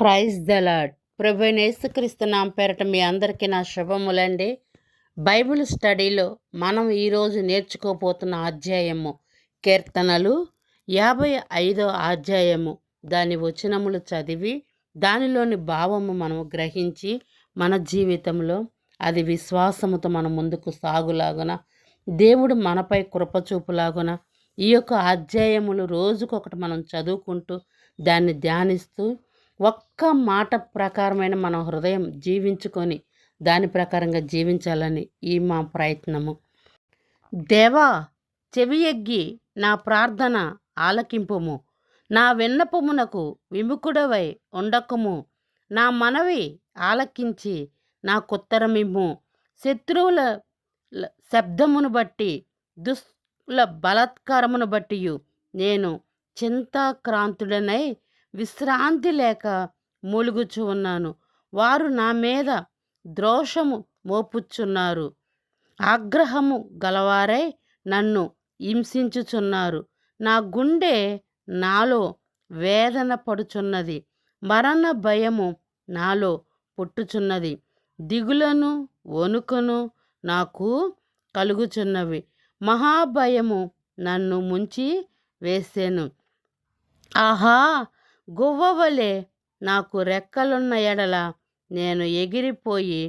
Praise the lord ప్రభు నేసుక్రీస్తు నామ పేరట మీ అందరికీ నా శుభములండి. బైబిల్ స్టడీలో మనం ఈరోజు నేర్చుకోపోతున్న అధ్యాయము కీర్తనలు యాభై ఐదో అధ్యాయము. దాని వచనములు చదివి దానిలోని భావము మనము గ్రహించి మన జీవితంలో అది విశ్వాసముతో మన ముందుకు సాగులాగున దేవుడు మనపై కృపచూపులాగున ఈ యొక్క అధ్యాయములు రోజుకొకటి మనం చదువుకుంటూ దాన్ని ధ్యానిస్తూ ఒక్క మాట ప్రకారమైన మన హృదయం జీవించుకొని దాని ప్రకారంగా జీవించాలని ఈ మా ప్రయత్నము. దేవా చెవి ఎగ్గి నా ప్రార్థన ఆలకింపుము. నా విన్నపమునకు విముఖుడవై ఉండకుము. నా మనవి ఆలకించి నా కొత్తరమిము శత్రువుల శబ్దమును బట్టి దుష్ల బలాత్కారమును బట్టి నేను చింతాక్రాంతుడనై విశ్రాంతి లేక మూలుగుచు ఉన్నాను. వారు నా మీద ద్రోషము మోపుచున్నారు. ఆగ్రహము గలవారై నన్ను హింసించుచున్నారు. నా గుండె నాలో వేదన పడుచున్నది. మరణ భయము నాలో పుట్టుచున్నది. దిగులను వణుకును నాకు కలుగుచున్నవి. మహాభయము నన్ను ముంచి వేసాను. ఆహా! గువ్వవలే నాకు రెక్కలున్న ఎడల నేను ఎగిరిపోయి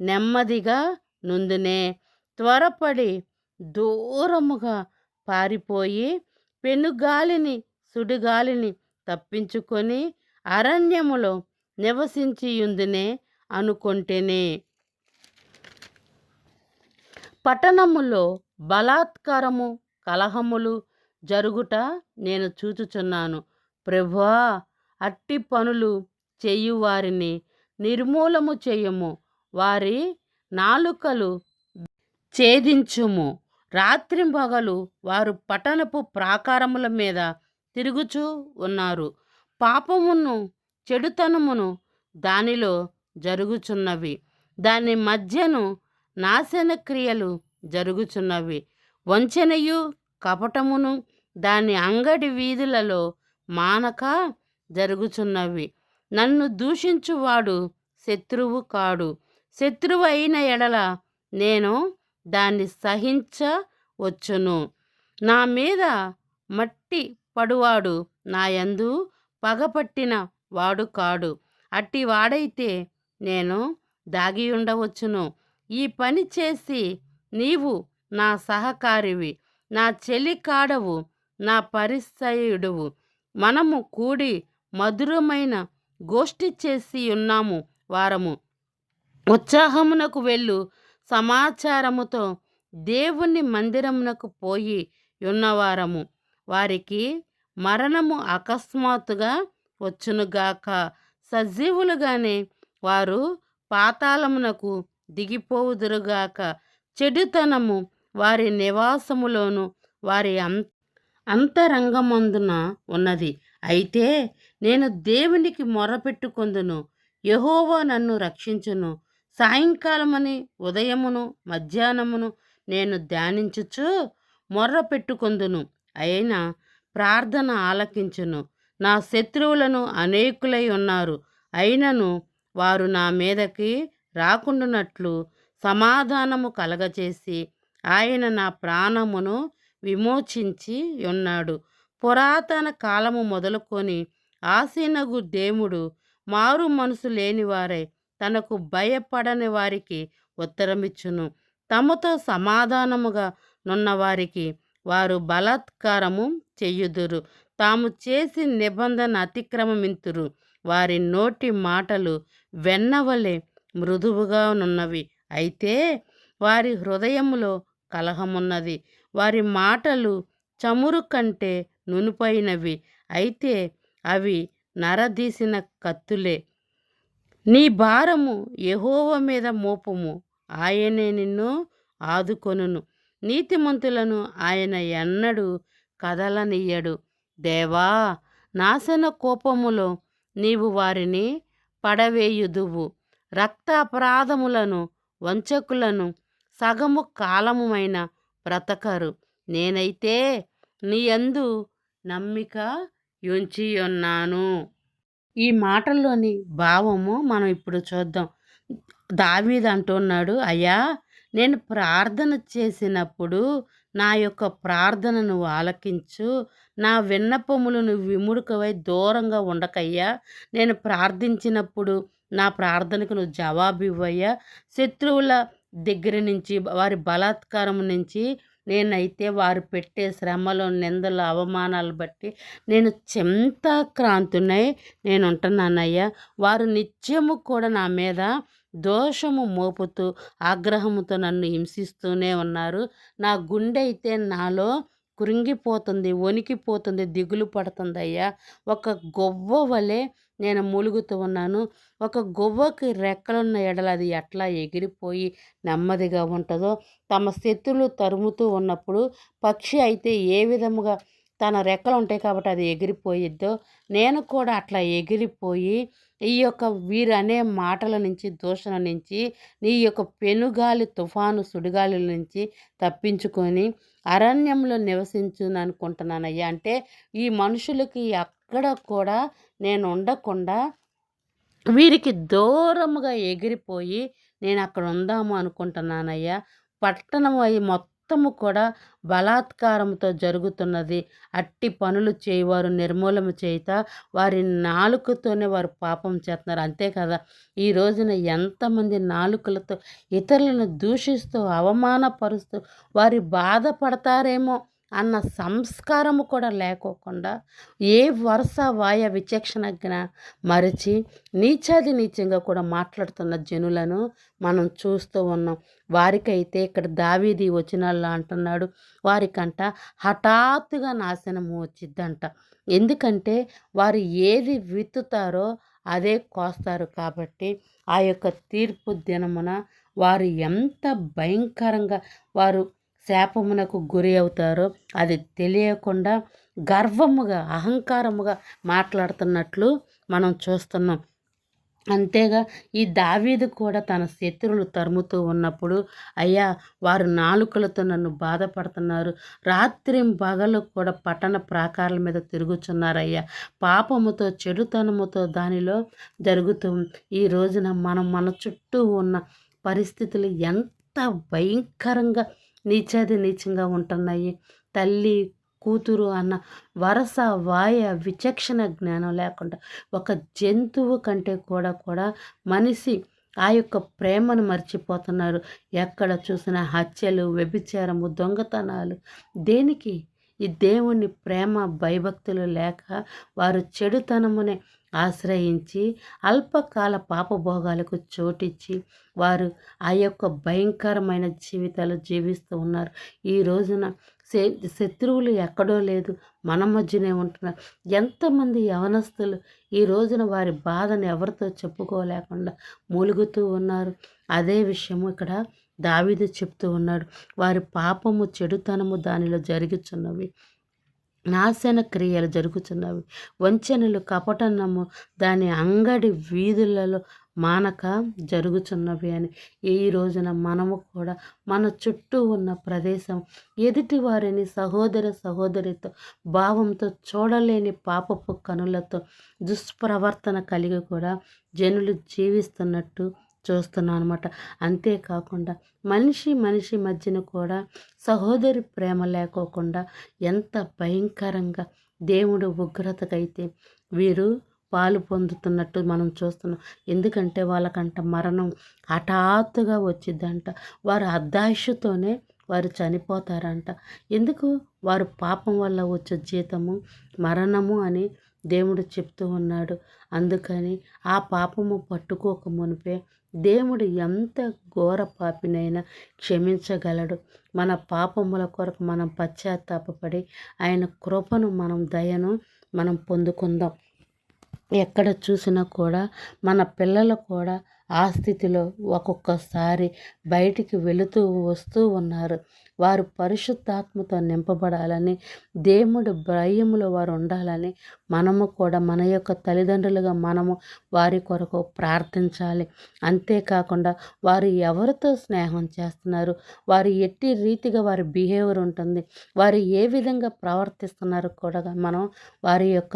నెమ్మదిగా నుందునే త్వరపడి దూరముగా పారిపోయి పెనుగాలిని సుడిగాలిని తప్పించుకొని అరణ్యములో నివసించియుందునే అనుకొంటేనే. పట్టణములో బలాత్కారము కలహములు జరుగుట నేను చూచుచున్నాను. ప్రభువా అట్టి పనులు చేయు వారిని నిర్మూలము చేయము. వారి నాలుకలు ఛేదించుము. రాత్రింబగలు వారు పట్టణపు ప్రాకారముల మీద తిరుగుచూ ఉన్నారు. పాపమును చెడుతనమును దానిలో జరుగుచున్నవి. దాని మధ్యను నాశన క్రియలు జరుగుచున్నవి. వంచనయు కపటమును దాని అంగడి వీధులలో మానక జరుగుచున్నవి. నన్ను దూషించువాడు శత్రువు కాడు. శత్రువు అయిన ఎడల నేను దాన్ని సహించవచ్చును. నా మీద మట్టి పడువాడు నా యందు పగపట్టిన వాడు కాడు. అట్టి వాడైతే నేను దాగి ఉండవచ్చును ఈ పని చేసి నీవు నా సహకారివి. నా చెలి కాడవు నా పరిసయుడువు. మనము కూడి మధురమైన గోష్ఠి చేసి ఉన్నాము వారము. ఉత్సాహమునకు వెళ్ళు. సమాచారముతో దేవుని మందిరమునకు పోయి ఉన్నవారము. వారికి మరణము అకస్మాత్తుగా వచ్చునుగాక. సజీవులుగానే వారు పాతాళమునకు దిగిపోవుదురుగాక. చెడుతనము వారి నివాసములోను వారి అంత అంతరంగమందున ఉన్నది. అయితే నేను దేవునికి మొరపెట్టుకొందును. యహోవా నన్ను రక్షించును. సాయంకాలమని ఉదయమును మధ్యాహ్నమును నేను ధ్యానించుచు మొర్ర పెట్టుకొందును అయినా ప్రార్థన ఆలకించును. నా శత్రువులను అనేకులై ఉన్నారు. అయినను వారు నా మీదకి రాకుండానట్లు సమాధానము కలగచేసి ఆయన నా ప్రాణమును విమోచించి ఉన్నాడు. పురాతన కాలము మొదలుకొని ఆసీనగు దేవుడు మారు మనసు లేనివారై తనకు భయపడని వారికి ఉత్తరమిచ్చును. తమతో సమాధానముగా నున్నవారికి వారు బలాత్కారము చెయ్యుదురు తాము చేసి నిబంధన అతిక్రమమింతురు. వారి నోటి మాటలు వెన్నవలే మృదువుగా నున్నవి. అయితే వారి హృదయములో కలహమున్నది. వారి మాటలు చమురు కంటే నునుపైనవి. అయితే అవి నరదీసిన కత్తులే. నీ భారము యహోవ మీద మోపము. ఆయనే నిన్ను ఆదుకొనును. నీతిమంతులను ఆయన ఎన్నడూ కదలనియ్యడు. దేవా నాశన కోపములో నీవు వారిని పడవేయుదువు. రక్త అపరాధములను వంచకులను సగము కాలముమైన బ్రతకరు. నేనైతే నీ యందు నమ్మిక ఉంచి ఉన్నాను. ఈ మాటల్లోని భావము మనం ఇప్పుడు చూద్దాం. దావీద్ అంటున్నాడు అయ్యా నేను ప్రార్థన చేసినప్పుడు నా యొక్క ప్రార్థనను ఆలకించు. నా విన్నపములను విముడుకవై దూరంగా ఉండకయ్యా. నేను ప్రార్థించినప్పుడు నా ప్రార్థనకు నువ్వు జవాబు ఇవ్వయ్యా శత్రువుల దగ్గర నుంచి వారి బలాత్కారం నుంచి నేనైతే వారు పెట్టే శ్రమలు నిందలు అవమానాలు బట్టి నేను చింతాక్రాంతునై నేను ఉంటున్నానయ్యా వారు నిత్యము కూడా నా మీద దోషము మోపుతూ ఆగ్రహముతో నన్ను హింసిస్తూనే ఉన్నారు. నా గుండె అయితే నాలో కృంగిపోతుంది వణికిపోతుంది దిగులు పడుతుంది అయ్యా ఒక గొవ్వ వలె నేను మూలుగుతూ ఉన్నాను. ఒక గొవ్వకి రెక్కలున్న ఎడల అది ఎట్లా ఎగిరిపోయి నెమ్మదిగా ఉంటుందో తమ శత్రులు తరుముతూ ఉన్నప్పుడు పక్షి అయితే ఏ విధముగా తన రెక్కలు ఉంటాయి కాబట్టి అది ఎగిరిపోయిద్దో నేను కూడా అట్లా ఎగిరిపోయి ఈ యొక్క వీరనే మాటల నుంచి దూషణ నుంచి నీ యొక్క పెనుగాలి తుఫాను సుడిగాలి నుంచి తప్పించుకొని అరణ్యంలో నివసించుననుకుంటున్నానయ్యా. అంటే ఈ మనుషులకి ఎక్కడ కూడా నేను ఉండకుండా వీరికి దూరముగా ఎగిరిపోయి నేను అక్కడ ఉందాము అనుకుంటున్నానయ్యా. పట్టణం అయి మొత్తం మొత్తము కూడా బలాత్కారంతో జరుగుతున్నది. అట్టి పనులు చేయవారు నిర్మూలన చేయుత వారి నాలుకతోనే వారు పాపం చేస్తున్నారు అంతే కదా? ఈ రోజున ఎంతమంది నాలుకలతో ఇతరులను దూషిస్తూ అవమానపరుస్తూ వారి బాధపడతారేమో. అన్న సంస్కారము కూడా లేకోకుండా ఏ వరుస వాయ విచక్షణజ్ఞ మరిచి నీచాది నీచంగా కూడా మాట్లాడుతున్న జనులను మనం చూస్తూ ఉన్నాం. వారికైతే ఇక్కడ దావీది వచ్చినల్లా అంటున్నాడు. వారికంట హఠాత్తుగా నాశనము వచ్చిద్దంట. ఎందుకంటే వారు ఏది విత్తుతారో అదే కోస్తారు కాబట్టి ఆ యొక్క తీర్పు దినమున వారు ఎంత భయంకరంగా వారు శాపమునకు గురి అవుతారో అది తెలియకుండా గర్వముగా అహంకారముగా మాట్లాడుతున్నట్లు మనం చూస్తున్నాం. అంతేగా ఈ దావీదు కూడా తన శత్రువులు తరుముతూ ఉన్నప్పుడు అయ్యా వారు నాలుకలతో నన్ను బాధపడుతున్నారు. రాత్రి పగలు కూడా పట్టణ ప్రాకారాల మీద తిరుగుచున్నారయ్యా. పాపముతో చెడుతనముతో దానిలో జరుగుతూ ఈ రోజున మనం మన చుట్టూ ఉన్న పరిస్థితులు ఎంత భయంకరంగా నీచాది నీచంగా ఉంటున్నాయి. తల్లి కూతురు అన్న వరస వాయ విచక్షణ జ్ఞానం లేకుండా ఒక జంతువు కంటే కూడా కూడా మనిషి ఆ యొక్క ప్రేమను మర్చిపోతున్నారు. ఎక్కడ చూసిన హత్యలు వ్యభిచారము దొంగతనాలు. దేనికి? ఈ దేవుని ప్రేమ భయభక్తులు లేక వారు చెడుతనమునే ఆశ్రయించి అల్పకాల పాపభోగాలకు చోటిచ్చి వారు ఆ యొక్క భయంకరమైన జీవితాలు జీవిస్తూ ఉన్నారు. ఈ రోజున శత్రువులు ఎక్కడో లేదు మన మధ్యనే ఉంటున్నారు. ఎంతమంది యవనస్తులు ఈ రోజున వారి బాధను ఎవరితో చెప్పుకోలేకుండా మూలుగుతూ ఉన్నారు. అదే విషయము ఇక్కడ దావీదు చెప్తూ ఉన్నాడు. వారి పాపము చెడుతనము దానిలో జరుగుతున్నవి నాశన క్రియలు జరుగుతున్నవి. వంచనలు కపటనము దాని అంగడి వీధులలో మానక జరుగుతున్నవి అని. ఈ రోజున మనము కూడా మన చుట్టూ ఉన్న ప్రదేశం ఎదుటి వారిని సహోదర సహోదరితో భావంతో చూడలేని పాపపు కనులతో దుష్ప్రవర్తన కలిగి కూడా జనులు జీవిస్తున్నట్టు చూస్తున్నాం అనమాట అంతేకాకుండా మనిషి మనిషి మధ్యన కూడా సహోదరి ప్రేమ లేకోకుండా ఎంత భయంకరంగా దేవుడు ఉగ్రతకైతే వీరు పాలు పొందుతున్నట్టు మనం చూస్తున్నాం. ఎందుకంటే వాళ్ళకంట మరణం హఠాత్తుగా వచ్చిందంట. వారు అర్ధాయుషుతోనే వారు చనిపోతారంట. ఎందుకు? వారు పాపం వల్ల వచ్చే జీతము మరణము అని దేవుడు చెప్తూ ఉన్నాడు. అందుకని ఆ పాపము పట్టుకోక మునిపే దేవుడు ఎంత ఘోర పాపినైనా క్షమించగలడు. మన పాపముల కొరకు మనం పశ్చాత్తాపడి ఆయన కృపను మనం దయను మనం పొందుకుందాం. ఎక్కడ చూసినా కూడా మన పిల్లలు కూడా ఆ స్థితిలో ఒక్కొక్కసారి బయటికి వెళుతూ వస్తూ ఉన్నారు. వారు పరిశుద్ధాత్మతో నింపబడాలని దేవుడు భయములో వారు ఉండాలని మనము కూడా మన యొక్క తల్లిదండ్రులుగా మనము వారి కొరకు ప్రార్థించాలి. అంతేకాకుండా వారు ఎవరితో స్నేహం చేస్తున్నారు? వారు ఎట్టి రీతిగా వారి బిహేవియర్ ఉంటుంది? వారు ఏ విధంగా ప్రవర్తిస్తున్నారు కూడా మనం వారి యొక్క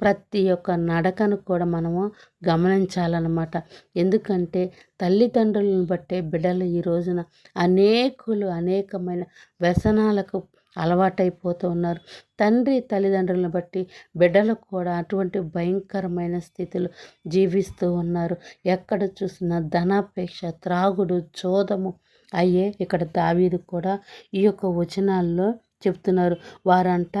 ప్రతి ఒక్క నడకను కూడా మనము గమనించాలన్నమాట. ఎందుకంటే తల్లిదండ్రులను బట్టే బిడ్డలు ఈ రోజున అనేకులు అనేకమైన వ్యసనాలకు అలవాటైపోతూ ఉన్నారు. తండ్రి తల్లిదండ్రులను బట్టి బిడ్డలకు కూడా అటువంటి భయంకరమైన స్థితిలో జీవిస్తూ ఉన్నారు. ఎక్కడ చూసినా ధనాపేక్ష త్రాగుడు చోదము అయ్యే ఇక్కడ దావీదు కూడా ఈ యొక్క వచనాల్లో చెప్తున్నారు. వారంట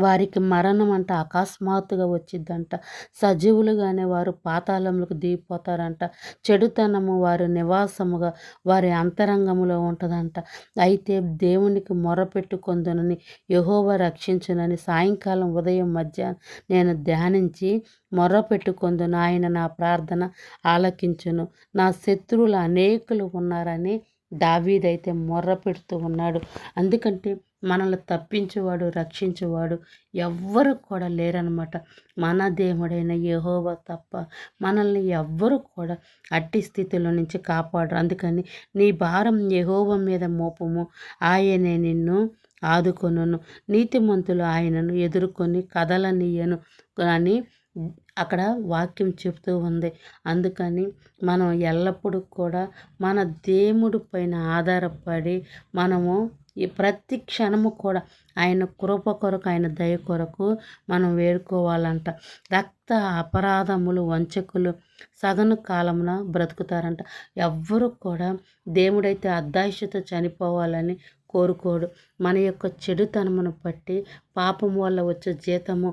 వారికి మరణం అంట అకస్మాత్తుగా వచ్చిద్దంట సజీవులుగానే వారు పాతాళములకు దిగిపోతారంట. చెడుతనము వారి నివాసముగా వారి అంతరంగములో ఉంటుందంట. అయితే దేవునికి మొరపెట్టుకొందునని యహోవ రక్షించునని సాయంకాలం ఉదయం మధ్యాహ్నం నేను ధ్యానించి మొరపెట్టుకుందును. ఆయన నా ప్రార్థన ఆలకించును. నా శత్రువులు అనేకులు ఉన్నారని దావీదైతే మొర్ర పెడుతూ ఉన్నాడు. అందుకంటే మనల్ని తప్పించేవాడు రక్షించేవాడు ఎవ్వరు కూడా లేరనమాట మన దేవుడైన యహోవ తప్ప మనల్ని ఎవ్వరు కూడా అట్టి స్థితిలో నుంచి కాపాడరు. అందుకని నీ భారం యహోవ మీద మోపము. ఆయనే నిన్ను ఆదుకొనును. నీతిమంతులు ఆయనను ఎదుర్కొని కదలనీయను అని అక్కడ వాక్యం చెప్తూ ఉంది. అందుకని మనం ఎల్లప్పుడూ కూడా మన దేవుడి పైన ఆధారపడి మనము ఈ ప్రతి క్షణము కూడా ఆయన కృప కొరకు ఆయన దయ కొరకు మనం వేడుకోవాలంట. రక్త అపరాధములు వంచకులు సగను కాలమున బ్రతుకుతారంట. ఎవ్వరు కూడా దేవుడైతే అద్దాయిషతో చనిపోవాలని కోరుకోడు. మన యొక్క చెడుతనమును బట్టి పాపం వల్ల వచ్చే జీతము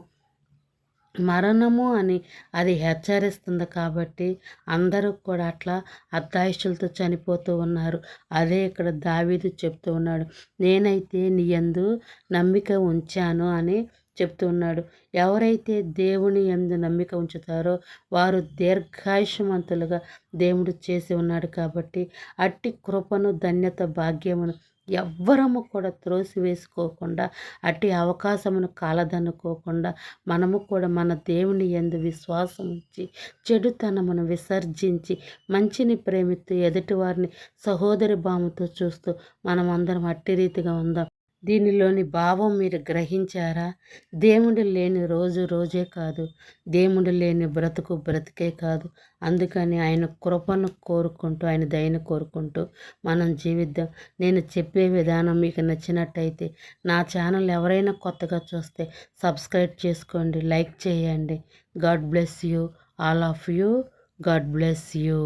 మరణము అని అది హెచ్చరిస్తుంది కాబట్టి అందరూ కూడా అట్లా అర్ధాయుషులతో చనిపోతూ ఉన్నారు. అదే ఇక్కడ దావీదు చెప్తూ ఉన్నాడు నేనైతే నీ యందు నమ్మిక ఉంచాను అని చెప్తూ ఉన్నాడు. ఎవరైతే దేవుని ఎందు నమ్మిక ఉంచుతారో వారు దీర్ఘాయుషమంతులుగా దేవుడు చేసి ఉన్నాడు కాబట్టి అట్టి కృపను ధన్యత భాగ్యమును ఎవ్వరము కూడా త్రోసి వేసుకోకుండా అట్టి అవకాశమును కాలదనుకోకుండా మనము కూడా మన దేవుని ఎందు విశ్వాసం ఉంచి చెడుతనమును విసర్జించి మంచిని ప్రేమిస్తూ ఎదుటివారిని సహోదరి భావంతో చూస్తూ మనం అందరం అట్టి రీతిగా ఉందాం. దీనిలోని భావం మీరు గ్రహించారా? దేవుడు లేని రోజు రోజే కాదు. దేవుడు లేని బ్రతుకు బ్రతికే కాదు. అందుకని ఆయన కృపను కోరుకుంటూ ఆయన దయను కోరుకుంటూ మనం జీవిద్దాం. నేను చెప్పే విధానం మీకు నచ్చినట్టయితే నా ఛానల్ ఎవరైనా కొత్తగా చూస్తే సబ్స్క్రైబ్ చేసుకోండి లైక్ చేయండి. God bless you all of you. God bless you.